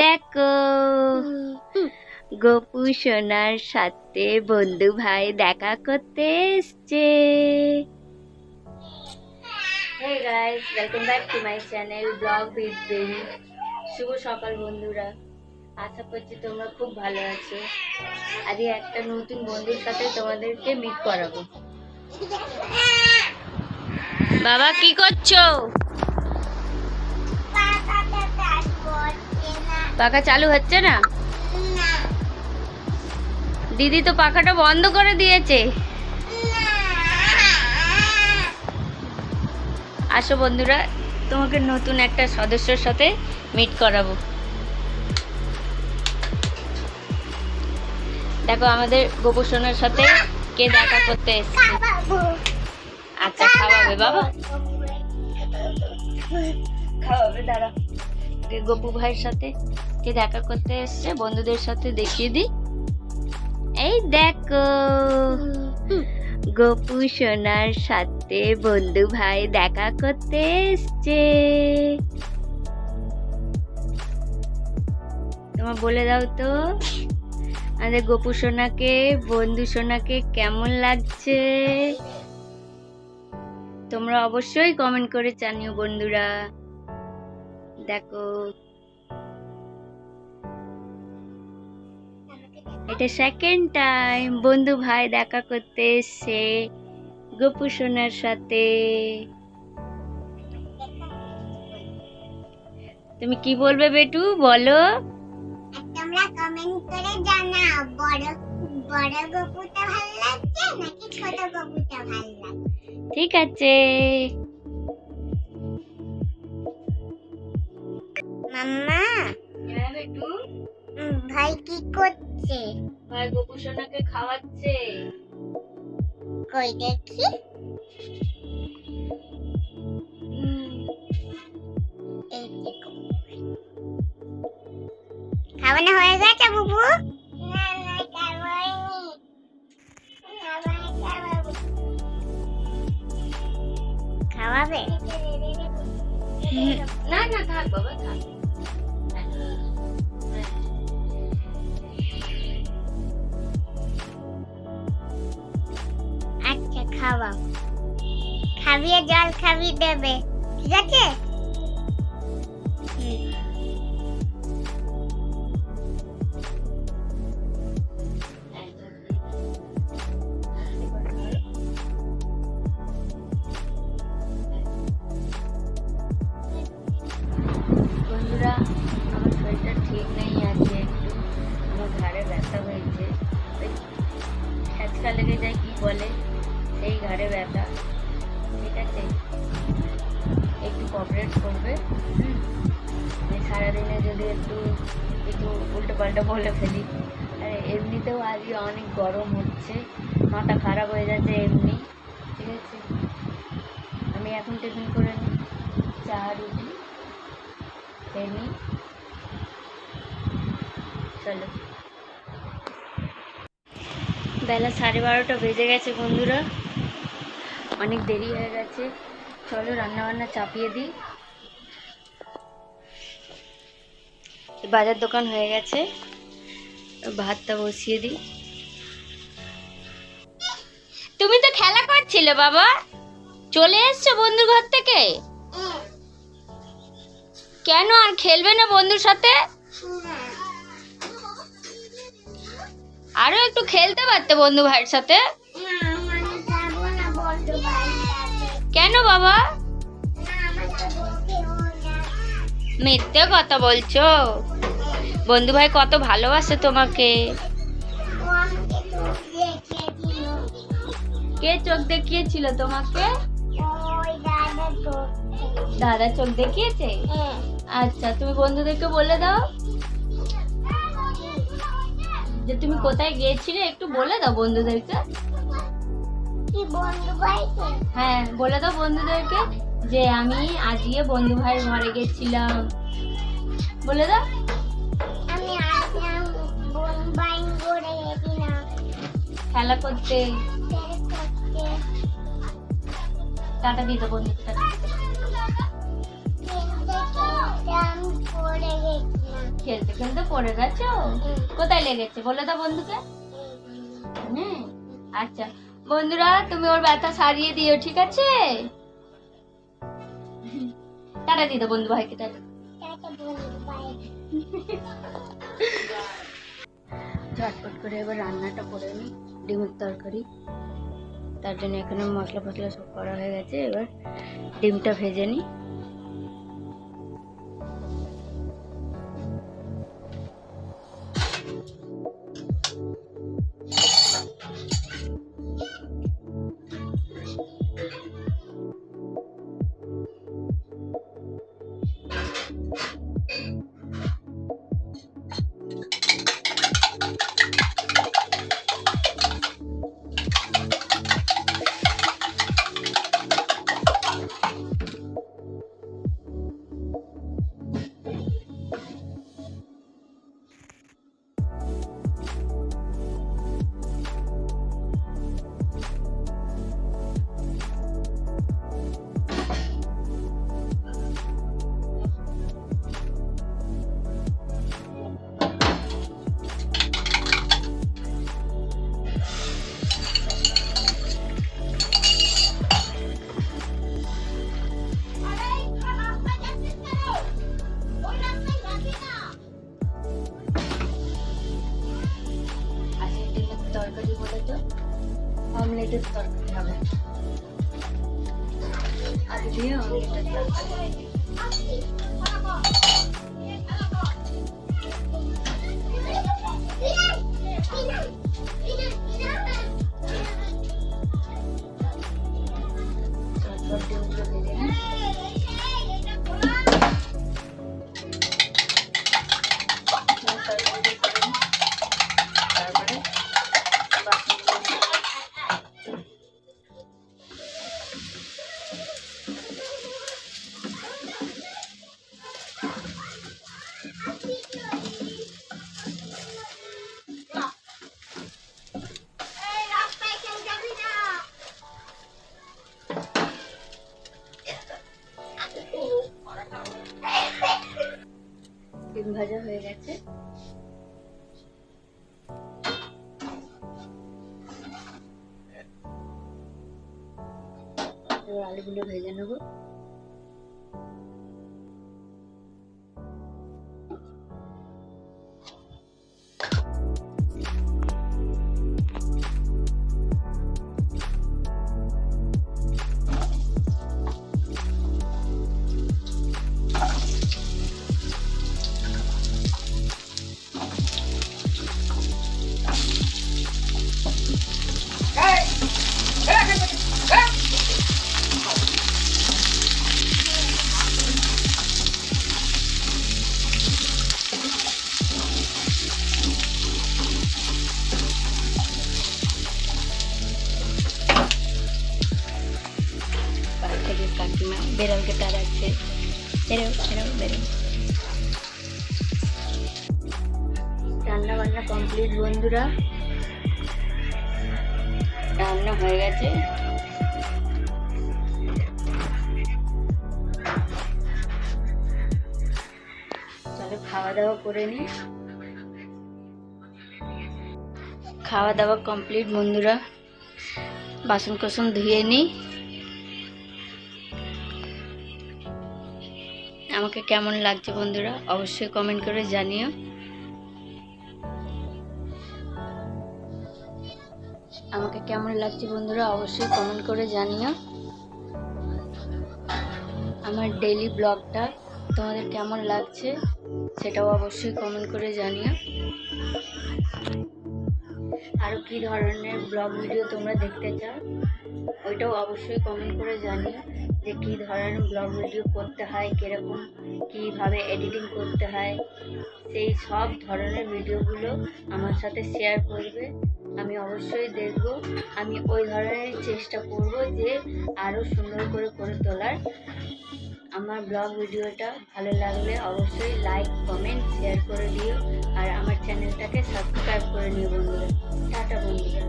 দেখো। গপু সোনার সাথে বন্ধু ভাই দেখা করতে এসছে। Hey guys welcome back to my channel vlog with baby শুভ সকাল বন্ধুরা। আশা করছি তোমরা খুব ভালো আছো। আজকে একটা নতুন বন্ধুর সাথে তোমাদেরকে মিট করাবো। বাবা কি করছ? পাখা চালু হচ্ছে না? দিদি তো পাখাটা বন্ধ করে দিয়েছে। আসো বন্ধুরা তোমাকে নতুন একটা সদস্যর সাথে মিট করাবো। দেখো আমাদের গোপুসোনার সাথে কে দেখা করতে এসছে। আচ্ছা খাওয়াবে বাবা। খাওয়াবে দাঁড়া কে গপু ভাইয়ের সাথে কে দেখা করতে এসছে, বন্ধুদের সাথে দেখিয়ে দিই। এই দেখো, গপু সোনার সাথে বন্ধু ভাই দেখা করতে এসছে। তোমার বলে দাও তো, আমাদের গপু সোনাকে, বন্ধু সোনাকে কেমন লাগছে? তোমরা অবশ্যই কমেন্ট করে জানিও বন্ধুরা। দেখো। এটা সেকেন্ড টাইম বন্ধু ভাই দেখা করতে এসছে। গপু সোনার সাথে। তুমি কি বলবে বেটু? বলো। তোমরা কমেন্ট করে জানাও বড় বড় গপুটা ভালো লাগছে নাকি ছোট গপুটা ভালো লাগছে? ঠিক আছে। মাম্মা? হ্যাঁ বেটু? ভাই কি করছে? ভাই গপু সোনাকে খাওয়াচ্ছে। কই দেখি। খাওয়ানো হয়ে গেছে বুবু না না খাওয়াইনি খাওয়াবে? না না থাক বাবা থাক আচ্ছা খাওয়া খাবিয়ে জল খাবি দেবে ঠিক আছে? লেগে যায় কি বলে, সেই ঘাড়ে ব্যথা। ঠিক আছে একটু কপারেট করবে। সারাদিনে যদি একটু একটু উল্টো পাল্টা বলে ফেলি, আর এমনিতেও আজকে অনেক গরম হচ্ছে, মাথা খারাপ হয়ে যাচ্ছে এমনি, ঠিক আছে? আমি এখন টিফিন করে নিই চা, রুটি, খেয়ে চলো। বেলা সাড়ে বারোটা বেজে গেছে বন্ধুরা। অনেক দেরি হয়ে গেছে। চলো রান্না বান্না চাপিয়ে দিই। বাজার দোকান হয়ে গেছে। ভাতটা বসিয়ে দিই। তুমি তো খেলা করছিলে বাবা। চলে এসছো বন্ধুর ঘর থেকে? কেন আর খেলবে না বন্ধুর সাথে? আরও একটু খেলতে পারতে বন্ধু ভাইয়ের সাথে। কেন বাবা। মিথ্যে কথা বলছো বন্ধু ভাই কত ভালোবাসে তোমাকে। কে চোখ দেখিয়েছিল তোমাকে দাদা চোখ দেখিয়েছে হ্যাঁ। আচ্ছা তুমি বন্ধুদেরকে বলে দাও যে তুমি কোথায় গিয়েছিলে একটু বলে দাও বন্ধুদেরকে। হ্যাঁ বলে দাও বন্ধুদেরকে যে আমি আজকে বন্ধু ভাইয়ের ঘরে গেছিলাম। বলে দাও। আমি খেলা করতে। টাটা দিত বন্ধুকে টাটা। খেলতে খেলতে পড়ে গেছো? কোথায় লেগেছে? বলে দাও বন্ধুকে। হুম। আচ্ছা। বন্ধুরা তুমি ওর ব্যথা সারিয়ে দিও ঠিক আছে? টাটা দিয়ে দাও বন্ধু ভাইকে টাটা। ঝটপট করে এবার রান্নাটা করে নিই ডিমের তরকারি। তার জন্য এখানে মশলা ফসলা সব করা হয়ে গেছে এবার ডিমটা ভেজে নিই অমলেটের তরকারি হবে। আলু দিয়ে অমলেটের ভাজা হয়ে গেছে। এবার আলুগুলো ভেজে নেব। কাকিমা বেড়ালকে তাড়াচ্ছে বেরো বেরো বেরো। রান্না বান্না কমপ্লিট বন্ধুরা। রান্না হয়ে গেছে। চলো খাওয়া দাওয়া করে নিই খাওয়া দাওয়া কমপ্লিট বন্ধুরা। বাসন কোসন ধুয়ে নিই আমাকে কেমন লাগছে বন্ধুরা, অবশ্যই কমেন্ট করে জানিও। আমাকে কেমন লাগছে বন্ধুরা, অবশ্যই কমেন্ট করে জানিও। আমার ডেলি ব্লগটা তোমাদের কেমন লাগছে, সেটাও অবশ্যই কমেন্ট করে জানিও। আরও কী ধরনের ব্লগ ভিডিও তোমরা দেখতে চাও, ওইটাও অবশ্যই কমেন্ট করে জানিও। যে কী ধরনের ব্লগ ভিডিও করতে হয়, কীরকম কীভাবে এডিটিং করতে হয়, সেই সব ধরনের ভিডিওগুলো আমার সাথে শেয়ার করবে। আমি অবশ্যই দেখব। আমি ওই ধরনের চেষ্টা করব যে আরও সুন্দর করে করে তোলার। আমার ব্লগ ভিডিওটা ভালো লাগলে অবশ্যই লাইক কমেন্ট শেয়ার করে দিও। আর আমার চ্যানেলটাকে সাবস্ক্রাইব করে নিও বন্ধুরা। টাটা বন্ধুরা।